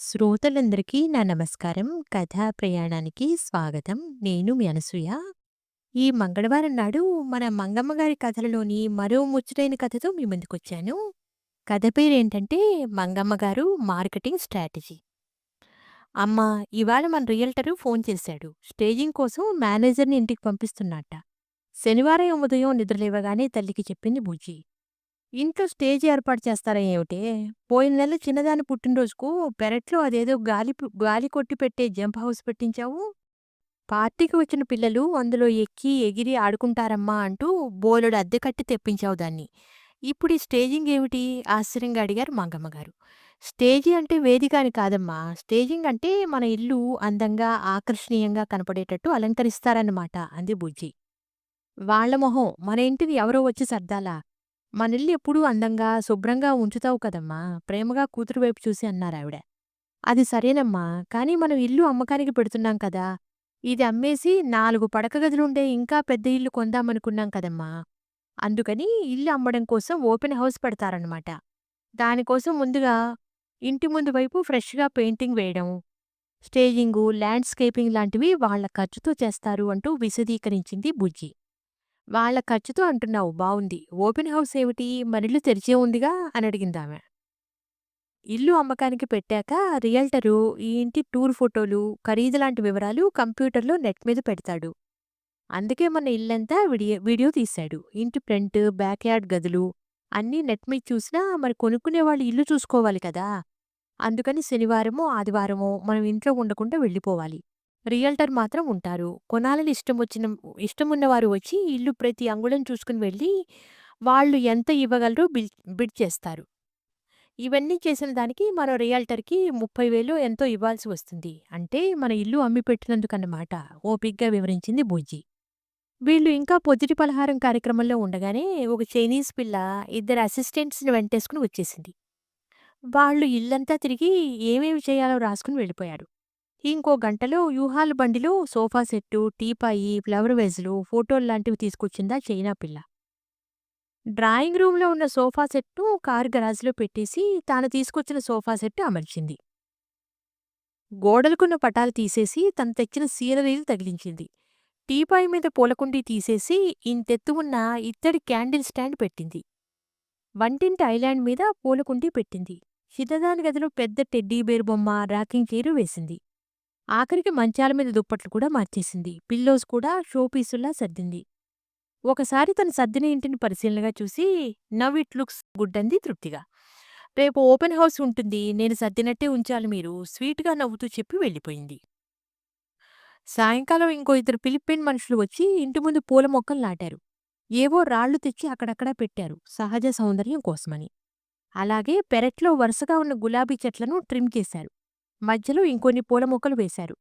శ్రోతలందరికీ నా నమస్కారం. కథా ప్రయాణానికి స్వాగతం. నేను మీ అనసూయ. ఈ మంగళవారం నాడు మన మంగమ్మ గారి కథలలోని మరో ముచ్చటైన కథతో మీ ముందుకొచ్చాను. కథ పేరేంటంటే 'మంగమ్మ గారు మార్కెటింగ్ స్ట్రాటజీ'. అమ్మా! ఇవాళ మన రియల్టరు ఫోన్ చేశాడు. స్టేజింగ్ కోసం మేనేజర్‌ని ఇంటికి పంపిస్తున్నట్ట. శనివారం ఉదయం నిద్రలేవగానే తల్లికి చెప్పింది బుజ్జి. ఇంట్లో స్టేజ్ ఏర్పాటు చేస్తారా ఏమిటి పోయిన నెల చిన్నదాని పుట్టినరోజుకు పెరట్లో అదేదో గాలి గాలి కొట్టి పెట్టే జంప్ హౌస్ పెట్టించావు. పార్టీకి వచ్చిన పిల్లలు అందులో ఎక్కి, ఎగిరి ఆడుకుంటారమ్మా అంటూ బోలెడు అద్దె కట్టి తెప్పించావు దాన్ని. ఇప్పుడు ఈ స్టేజింగ్ ఏమిటి? ఆశ్చర్యంగా అడిగారు మంగమ్మగారు. స్టేజి అంటే వేదిక అని కాదమ్మా. స్టేజింగ్ అంటే మన ఇల్లు అందంగా, ఆకర్షణీయంగా కనపడేటట్టు అలంకరిస్తారన్నమాట అంది బుజ్జి. వాళ్ళ మొహం! మన ఇంటిని ఎవరో వచ్చి సర్దాలా? మనిల్లు ఎప్పుడూ అందంగా, శుభ్రంగా ఉంచుతావు కదమ్మా! ప్రేమగా కూతురు వైపు చూసి అన్నారావిడ. అది సరేనమ్మా. కానీ మనం ఇల్లు అమ్మకానికి పెడుతున్నాం కదా! ఇది అమ్మేసి నాలుగు పడక గదులుండే ఇంకా పెద్ద ఇల్లు కొందామనుకున్నాం కదమ్మా! అందుకని ఇల్లు అమ్మడం కోసం ఓపెన్ హౌస్ పెడతారన్నమాట. దానికోసం ముందుగా ఇంటి ముందు వైపు ఫ్రెష్‌గా పెయింటింగ్ వేయడం, స్టేజింగు, ల్యాండ్‌స్కేపింగ్ లాంటివి వాళ్ళ ఖర్చుతో చేస్తారు అంటూ విశదీకరించింది బుజ్జి. వాళ్ళ ఖర్చుతో అంటున్నావు బావుంది. ఓపెన్ హౌస్ ఏమిటి? ఇల్లు తెరిచే ఉందిగా అని అడిగిందామె. ఇల్లు అమ్మకానికి పెట్టాక రియల్టరు ఈ ఇంటి టూర్ ఫోటోలు, ఖరీదు లాంటి వివరాలు కంప్యూటర్‌లో నెట్ మీద పెడతాడు. అందుకే మన ఇల్లంతా విడియో వీడియో తీశాడు. ఇంటి ఫ్రంట్, బ్యాక్ యార్డ్ గదులు అన్నీ నెట్ మీద చూసినా మరి కొనుక్కునేవాళ్ళు ఇల్లు చూసుకోవాలి కదా! అందుకని శనివారమో, ఆదివారమో మనం ఇంట్లో ఉండకుండా వెళ్ళిపోవాలి. రియల్టర్ మాత్రం ఉంటారు. కొనాలని ఇష్టమొచ్చిన ఇష్టమున్నవారు వచ్చి ఇల్లు ప్రతి అంగుళం చూసుకుని వెళ్ళి వాళ్ళు ఎంత ఇవ్వగలరో బిల్ బిడ్ చేస్తారు. ఇవన్నీ చేసిన దానికి మనం రియల్టర్‌కి 30,000 ఎంతో ఇవ్వాల్సి వస్తుంది. అంటే మన ఇల్లు అమ్మి పెట్టినందుకన్నమాట ఓపిగ్గా వివరించింది బుజ్జి. వీళ్ళు ఇంకా పొద్దుటి పలహారం కార్యక్రమంలో ఉండగానే ఒక చైనీస్ పిల్ల ఇద్దరు అసిస్టెంట్స్‌ని వెంటేసుకుని వచ్చేసింది. వాళ్ళు ఇల్లంతా తిరిగి ఏమేమి చేయాలో రాసుకుని వెళ్ళిపోయారు. ఇంకో గంటలో యూహాల బండిలో సోఫా సెట్టు, టీపాయి, ఫ్లవర్ వేజ్లు ఫోటోల్లాంటివి తీసుకొచ్చిందా చైనా పిల్ల. డ్రాయింగ్ రూమ్‌లో ఉన్న సోఫా సెట్టు కారు గరాజ్‌లో పెట్టేసి తాను తీసుకొచ్చిన సోఫా సెట్టు అమర్చింది. గోడలకున్న పటాలు తీసేసి తను తెచ్చిన సీనరీలు తగిలించింది. టీపాయి మీద పూలకుండీ తీసేసి ఇంతెత్తు ఉన్న ఇత్తడి క్యాండిల్ స్టాండ్ పెట్టింది. వంటింటి ఐలాండ్ మీద పూలకుండీ పెట్టింది. చిన్నదాని గదిలో పెద్ద టెడ్డీ బేర్ బొమ్మ, రాకింగ్ చైరు వేసింది. ఆఖరికి మంచాల మీద దుప్పట్లు కూడా మార్చేసింది. పిల్లోస్ కూడా షోపీసుల్లా సర్దింది. ఒకసారి తను సర్దిన ఇంటిని పరిశీలనగా చూసి నవ్ ఇట్ లుక్స్ గుడ్ అంది తృప్తిగా. రేపు ఓపెన్ హౌస్ ఉంటుంది. నేను సర్దినట్టే ఉంచాలి మీరు స్వీట్‌గా నవ్వుతూ చెప్పి వెళ్ళిపోయింది. సాయంకాలం ఇంకో ఇద్దరు ఫిలిప్పైన్ మనుషులు వచ్చి ఇంటి ముందు పూల మొక్కలు నాటారు. ఏవో రాళ్ళు తెచ్చి అక్కడక్కడా పెట్టారు సహజ సౌందర్యం కోసమని. అలాగే పెరట్లో వరుసగా ఉన్న గులాబీ చెట్లను ట్రిమ్ చేశారు. మధ్యలో ఇంకొన్ని పూల మొక్కలు వేశారు.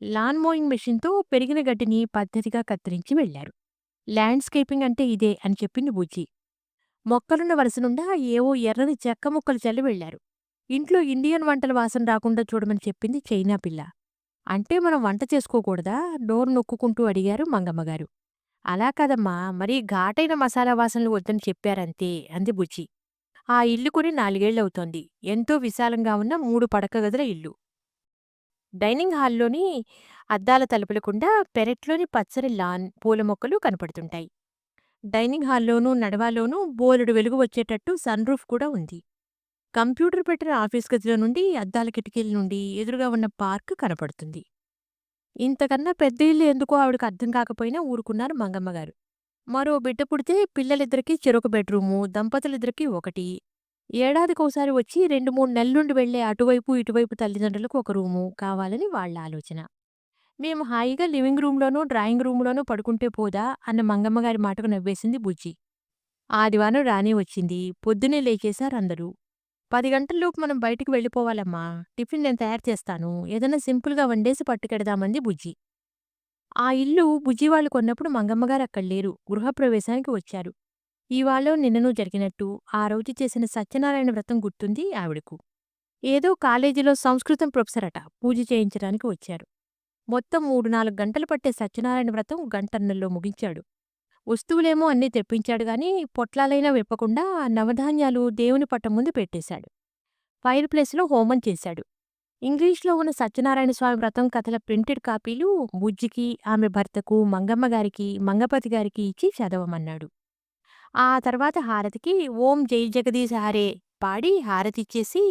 లాన్ మోయింగ్ మెషిన్‌తో పెరిగిన గడ్డిని పద్ధతిగా కత్తిరించి వెళ్ళారు. ల్యాండ్‌స్కేపింగ్ అంటే ఇదే అని చెప్పింది బుజ్జి. మొక్కలున్న వరుస నుండా ఏవో ఎర్రని చెక్క ముక్కలు చల్లి వెళ్ళారు. ఇంట్లో ఇండియన్ వంటల వాసన రాకుండా చూడమని చెప్పింది చైనా పిల్ల. అంటే మనం వంట చేసుకోకూడదా? నోరు నొక్కుకుంటూ అడిగారు మంగమ్మగారు. అలా కాదమ్మా మరీ ఘాటైన మసాలా వాసనలు వద్దని చెప్పారంతే అంది బుజ్జి. ఆ ఇల్లు కొని నాలుగేళ్ళవుతోంది. ఎంతో విశాలంగా ఉన్న మూడు పడక గదుల ఇల్లు. డైనింగ్ హాల్లోని అద్దాల తలుపులకుండా పెరట్లోని పచ్చని లాన్, పూల మొక్కలు కనపడుతుంటాయి. డైనింగ్ హాల్లోనూ, నడవాలోనూ బోలెడు వెలుగు వచ్చేటట్టు సన్ రూఫ్ కూడా ఉంది. కంప్యూటర్ పెట్టిన ఆఫీస్ గదిలో నుండి అద్దాల కిటికీల నుండి ఎదురుగా ఉన్న పార్క్ కనపడుతుంది. ఇంతకన్నా పెద్ద ఇల్లు ఎందుకో ఆవిడకు అర్థం కాకపోయినా ఊరుకున్నారు మంగమ్మగారు. మరో బిడ్డ పుడితే పిల్లలిద్దరికీ చెరొక బెడ్రూము, దంపతులిద్దరికీ ఒకటి. ఏడాదికోసారి వచ్చి రెండు మూడు నెలలుండి వెళ్ళే అటువైపు, ఇటువైపు తల్లిదండ్రులకు ఒక రూము కావాలని వాళ్ళ ఆలోచన. మేము హాయిగా లివింగ్ రూంలోనూ డ్రాయింగ్ రూంలోనూ పడుకుంటే పోదా అన్న మంగమ్మగారి మాటకు నవ్వేసింది బుజ్జి. ఆదివారం రానే వచ్చింది. పొద్దున్నే లేచేశారందరూ. పది గంటల్లోపు మనం బయటికి వెళ్ళిపోవాలమ్మా. టిఫిన్ నేను తయారు చేస్తాను. ఏదైనా సింపుల్‌గా వండేసి పట్టుకెడదామంది బుజ్జి. ఆ ఇల్లు బుజ్జివాళ్ళు కొన్నప్పుడు మంగమ్మగారు అక్కడ లేరు. గృహప్రవేశానికి వచ్చారు. ఇవాళో నిన్ననూ జరిగినట్టు ఆ రోజు చేసిన సత్యనారాయణ వ్రతం గుర్తుంది ఆవిడకు. ఏదో కాలేజీలో సంస్కృతం ప్రొఫెసరట పూజ చేయించడానికి వచ్చారు. మొత్తం మూడు నాలుగు గంటలు పట్టే సత్యనారాయణ వ్రతం గంటన్నల్లో ముగించాడు. వస్తువులేమో అన్నీ తెప్పించాడు గాని పొట్లాలైనా విప్పకుండా నవధాన్యాలు దేవుని పటం ముందు పెట్టేశాడు. ఫైర్ ప్లేస్‌లో హోమం చేశాడు. ఇంగ్లీష్‌లో ఉన్న సత్యనారాయణ స్వామి వ్రతం కథల ప్రింటెడ్ కాపీలు బుజ్జికి, ఆమె భర్తకు, మంగమ్మ గారికి, మంగపతి గారికి ఇచ్చి చదవమన్నాడు. ఆ తర్వాత హారతికి ఓం జై జగదీశ హారే పాడి హారతిచ్చేసి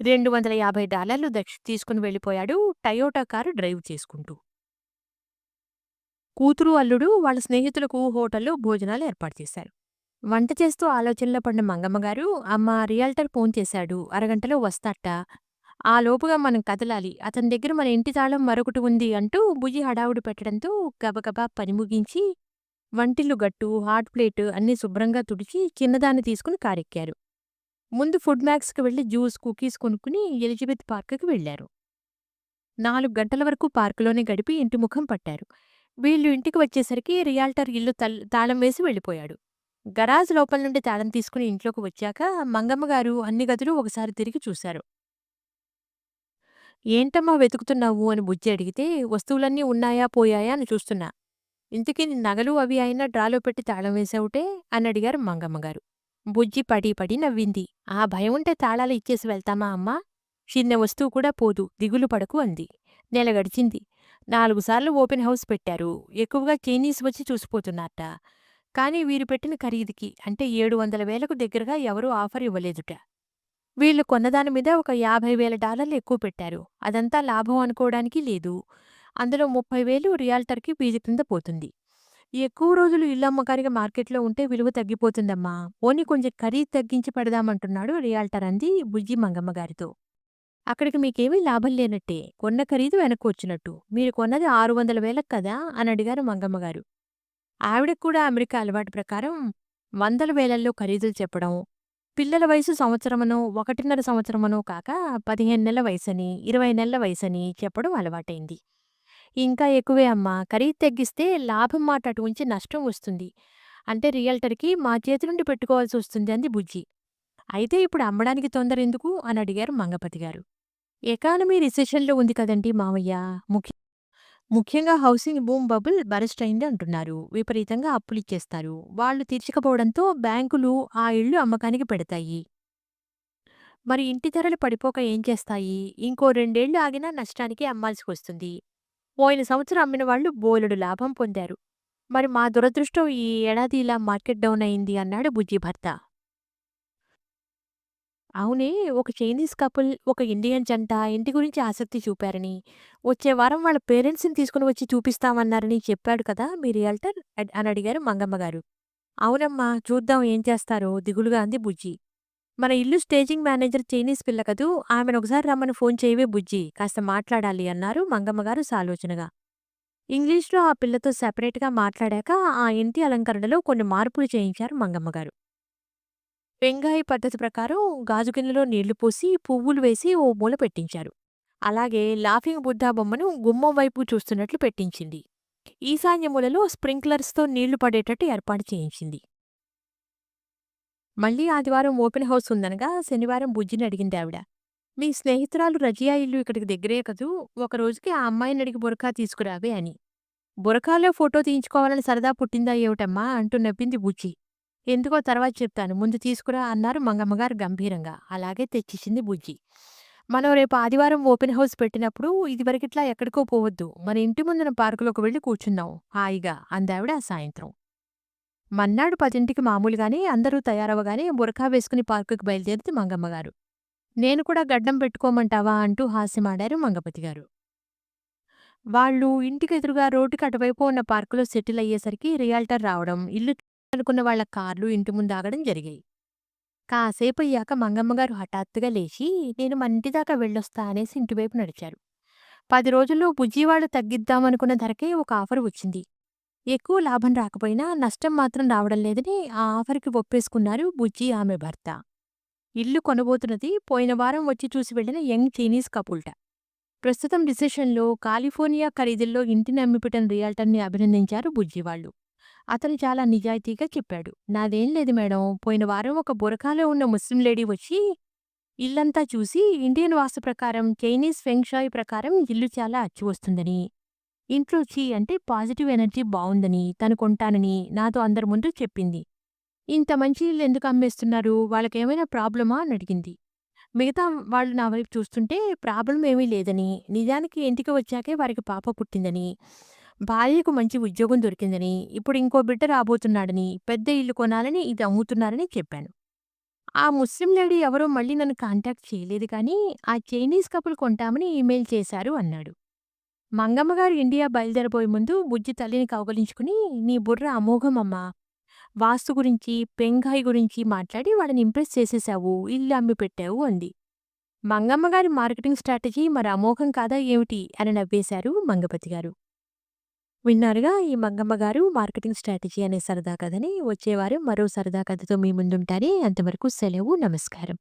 $250 దక్ష తీసుకుని వెళ్ళిపోయాడు టయోటా కారు డ్రైవ్ చేసుకుంటూ. కూతురు, అల్లుడు వాళ్ళ స్నేహితులకు హోటల్‌లో భోజనాలు ఏర్పాటు చేశారు. వంట చేస్తూ ఆలోచనలో పడిన మంగమ్మగారు, అమ్మ రియాల్టర్ ఫోన్ చేశాడు. అరగంటలో వస్తాట ఆ లోపుగా మనం కదలాలి. అతని దగ్గర మన ఇంటి తాళం మరొకటి ఉంది" అంటూ బుజ్జి హడావుడి పెట్టడంతో గబగబా పని ముగించి, వంటిల్లు గట్టు, హాట్ ప్లేట్ అన్నీ శుభ్రంగా తుడిచి చిన్నదాన్ని తీసుకుని కారెక్కారు. ముందు ఫుడ్ మ్యాక్స్‌కి వెళ్ళి జ్యూస్, కుకీస్ కొనుక్కుని ఎలిజబెత్ పార్కుకి వెళ్ళారు. నాలుగు గంటల వరకు పార్కులోనే గడిపి ఇంటి ముఖం పట్టారు. వీళ్ళు ఇంటికి వచ్చేసరికి రియాల్టర్ ఇల్లు తల్ తాళం వేసి వెళ్ళిపోయాడు. గరాజ్ లోపల నుండి తాళం తీసుకుని ఇంట్లోకి వచ్చాక మంగమ్మగారు అన్ని గదులు ఒకసారి తిరిగి చూశారు. ఏంటమ్మా వెతుకుతున్నావు అని బుజ్జి అడిగితే, వస్తువులన్నీ ఉన్నాయా పోయాయా అని చూస్తున్నా. ఇంతకీ నీ నగలు అవి అయినా డ్రాలో పెట్టి తాళం వేసావుటే అని అడిగారు మంగమ్మగారు. బుజ్జి పడి పడి నవ్వింది. ఆ భయం ఉంటే తాళాలు ఇచ్చేసి వెళ్తామా అమ్మా? చిన్న వస్తువు కూడా పోదు దిగులు పడకు అంది. నెల గడిచింది. నాలుగు సార్లు ఓపెన్ హౌస్ పెట్టారు. ఎక్కువగా చైనీస్ వచ్చి చూసిపోతున్నారట. కానీ వీరు పెట్టిన ఖరీదుకి అంటే ఏడు వందల వేలకు దగ్గరగా ఎవరూ ఆఫర్ ఇవ్వలేదుట. వీళ్ళు కొన్నదాని మీద ఒక యాభై వేల డాలర్లు ఎక్కువ పెట్టారు. అదంతా లాభం అనుకోవడానికి లేదు. అందులో ముప్పై వేలు రియాల్టర్‌కి ఫీజు కింద పోతుంది. ఎక్కువ రోజులు ఇల్లు అమ్మకానికి మార్కెట్‌లో ఉంటే విలువ తగ్గిపోతుందమ్మా. ఓని కొంచెం ఖరీదు తగ్గించి పెడదామంటున్నాడు రియాల్టర్ అంది బుజ్జి మంగమ్మగారితో. అక్కడికి మీకేమీ లాభం లేనట్టే. కొన్న ఖరీదు వెనక్కి వచ్చినట్టు. మీరు కొన్నది ఆరు వందల వేలకు కదా అని అడిగారు మంగమ్మగారు. ఆవిడకు కూడా అమెరికా అలవాటు ప్రకారం వందల వేలల్లో ఖరీదులు చెప్పడం, పిల్లల వయసు సంవత్సరమనో, ఒకటిన్నర సంవత్సరమనో కాక పదిహేను నెలల వయసని, ఇరవై నెలల వయసని చెప్పడం అలవాటైంది. ఇంకా ఎక్కువే అమ్మా. ఖరీదు తగ్గిస్తే లాభం మాట అటు ఉంచి నష్టం వస్తుంది. అంటే రియల్టర్‌కి మా చేతి నుండి పెట్టుకోవాల్సి వస్తుంది అంది బుజ్జి. అయితే ఇప్పుడు అమ్మడానికి తొందరెందుకు అని అడిగారు మంగపతి గారు. ఎకానమీ రిసెషన్‌లో ఉంది కదండీ మావయ్య. ముఖ్య ముఖ్యంగా హౌసింగ్ బూమ్ బబుల్ బరస్ట్ అయింది అంటున్నారు. విపరీతంగా అప్పులిచ్చేస్తారు. వాళ్ళు తీర్చకపోవడంతో బ్యాంకులు ఆ ఇళ్ళు అమ్మకానికి పెడతాయి. మరి ఇంటి ధరలు పడిపోక ఏం చేస్తాయి? ఇంకో రెండేళ్ళు ఆగినా నష్టానికే అమ్మాల్సి వస్తుంది. పోయిన సంవత్సరం అమ్మిన వాళ్ళు బోలెడు లాభం పొందారు. మరి మా దురదృష్టం ఈ ఏడాది ఇలా మార్కెట్ డౌన్ అయింది అన్నాడు బుజ్జి భర్త. అవునే ఒక చైనీస్ కపుల్, ఒక ఇండియన్ జంట ఇంటి గురించి ఆసక్తి చూపారని, వచ్చే వారం వాళ్ళ పేరెంట్స్‌ని తీసుకొని వచ్చి చూపిస్తామన్నారని చెప్పాడు కదా మీ రియల్టర్ అడ్ అని అడిగారు మంగమ్మగారు. అవునమ్మా చూద్దాం ఏం చేస్తారో దిగులుగా అంది బుజ్జి. మన ఇల్లు స్టేజింగ్ మేనేజర్ చైనీస్ పిల్ల కదూ ఆమెను ఒకసారి రమ్మని ఫోన్ చేయవే బుజ్జి కాస్త మాట్లాడాలి అన్నారు మంగమ్మగారు సాలోచనగా. ఇంగ్లీష్‌లో ఆ పిల్లతో సెపరేట్‌గా మాట్లాడాక ఆ ఇంటి అలంకరణలో కొన్ని మార్పులు చేయించారు మంగమ్మగారు. వెంగాయ పద్ధతి ప్రకారం గాజు గిన్నెలో నీళ్ళు పోసి పువ్వులు వేసి ఓ మూల పెట్టించారు. అలాగే లాఫింగ్ బుద్ధా బొమ్మను గుమ్మం వైపు చూస్తున్నట్లు పెట్టించింది. ఈశాన్య మూలలో స్ప్రింక్లర్స్‌తో నీళ్ళు పడేటట్టు ఏర్పాటు చేయించింది. మళ్ళీ ఆదివారం ఓపెన్ హౌస్ ఉందనగా శనివారం బుజ్జిని అడిగింది ఆవిడ మీ స్నేహితురాలు రజియా ఇల్లు ఇక్కడికి దగ్గరే కదూ ఒక రోజుకి ఆ అమ్మాయిని అడిగి బురకా తీసుకురావే అని. బురకాలో ఫోటో తీయించుకోవాలని సరదా పుట్టిందా ఏమిటమ్మా అంటూ నవ్వింది బుజ్జి. ఎందుకో తర్వాత చెప్తాను ముందు తీసుకురా అన్నారు మంగమ్మగారు గంభీరంగా. అలాగే తెచ్చిచ్చింది బుజ్జి. మనం రేపు ఆదివారం ఓపెన్ హౌస్ పెట్టినప్పుడు ఇదివరకిట్లా ఎక్కడికో పోవద్దు. మన ఇంటి ముందున పార్కులోకి వెళ్ళి కూర్చున్నాం హాయిగా అందావిడ ఆ సాయంత్రం. మన్నాడు పదింటికి మామూలుగానే అందరూ తయారవగానే బురకా వేసుకుని పార్కుకి బయలుదేరింది మంగమ్మగారు. నేను కూడా గడ్డం పెట్టుకోమంటావా అంటూ హాస్యమాడారు మంగపతిగారు. వాళ్ళు ఇంటికెదురుగా రోడ్డుకి అటువైపు ఉన్న పార్కులో సెటిల్ అయ్యేసరికి రియాల్టర్ రావడం, ఇల్లు అనుకున్న వాళ్ళ కార్లు ఇంటి ముందు ఆగడం జరిగాయి. కాసేపయ్యాక మంగమ్మగారు హఠాత్తుగా లేచి నేను మన ఇంటిదాకా వెళ్ళొస్తా అనేసి ఇంటివైపు నడిచారు. పది రోజుల్లో బుజ్జివాళ్ళు తగ్గిద్దామనుకున్న ధరకే ఒక ఆఫర్ వచ్చింది. ఎక్కువ లాభం రాకపోయినా నష్టం మాత్రం రావడం లేదని ఆ ఆఫర్‌కి ఒప్పేసుకున్నారు బుజ్జి ఆమె భర్త. ఇల్లు కొనబోతున్నది పోయిన వారం వచ్చి చూసి వెళ్ళిన యంగ్ చైనీస్ కపుల్ట. ప్రస్తుతం డిసిషన్లో కాలిఫోర్నియా ఖరీదుల్లో ఇంటిని అమ్మిపెట్టిన రియాల్టర్‌ని అభినందించారు బుజ్జివాళ్ళు అతను చాలా నిజాయితీగా చెప్పాడు. నాదేం లేదు మేడం పోయిన వారం ఒక బురకాలో ఉన్న ముస్లిం లేడీ వచ్చి ఇల్లంతా చూసి ఇండియన్ వాస్తు ప్రకారం చైనీస్ ఫెంగ్షాయ్ ప్రకారం ఇల్లు చాలా అచ్చి వస్తుందని, ఇంట్లో చీ అంటే పాజిటివ్ ఎనర్జీ బాగుందని తను కొంటానని నాతో అందరి ముందు చెప్పింది. ఇంత మంచి ఇల్లు ఎందుకు అమ్మేస్తున్నారు? వాళ్ళకేమైనా ప్రాబ్లమా అని అడిగింది. మిగతా వాళ్ళు నా వైపు చూస్తుంటే ప్రాబ్లం ఏమీ లేదని, నిజానికి ఇంటికి వచ్చాకే వారికి పాప పుట్టిందని, భార్యకు మంచి ఉద్యోగం దొరికిందని, ఇప్పుడు ఇంకో బిడ్డ రాబోతున్నాడని, పెద్ద ఇల్లు కొనాలని ఇది అమ్ముతున్నారని చెప్పాను. ఆ ముస్లిం లేడీ ఎవరో మళ్ళీ నన్ను కాంటాక్ట్ చేయలేదు కానీ, ఆ చైనీస్ కపుల్ కొంటామని ఈమెయిల్ చేశారు అన్నాడు. మంగమ్మగారు ఇండియా బయలుదేరబోయే ముందు బుజ్జి తల్లిని కౌగలించుకుని, నీ బుర్ర అమోఘమమ్మా వాస్తు గురించి, పెంగాయి గురించి మాట్లాడి వాళ్ళని ఇంప్రెస్ చేసేశావు, ఇల్లు అమ్మి పెట్టావు అంది. మంగమ్మగారి మార్కెటింగ్ స్ట్రాటజీ మరి అమోఘం కాదా ఏమిటి అని నవ్వేశారు మంగపతి గారు. విన్నారుగా ఈ మంగమ్మ గారు మార్కెటింగ్ స్ట్రాటజీ అనే సరదా కథని. వచ్చేవారు మరో సరదా కథతో మీ ముందుంటారే అంతవరకు సెలవు. నమస్కారం.